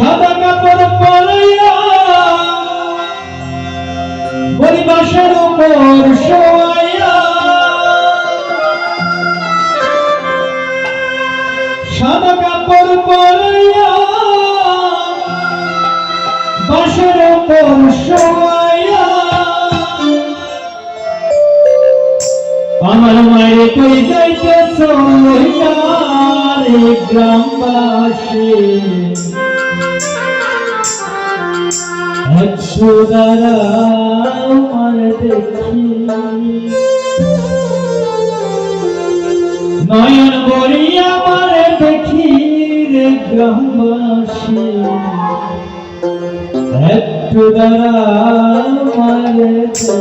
সাদা কাপড় পরাইয়া পরিবাসের উপর শোয়াইয়া সাদা কাপড় পরাইয়া বাসের উপর শোয়াইয়া আমার মায়ের কই যাইতেছ রে গ্রামবাসী। সুদারা আমার দেখি। নয়ন বলি আমার দেখি রে গ্রামবাসী। একটু দ্বারা দেখি।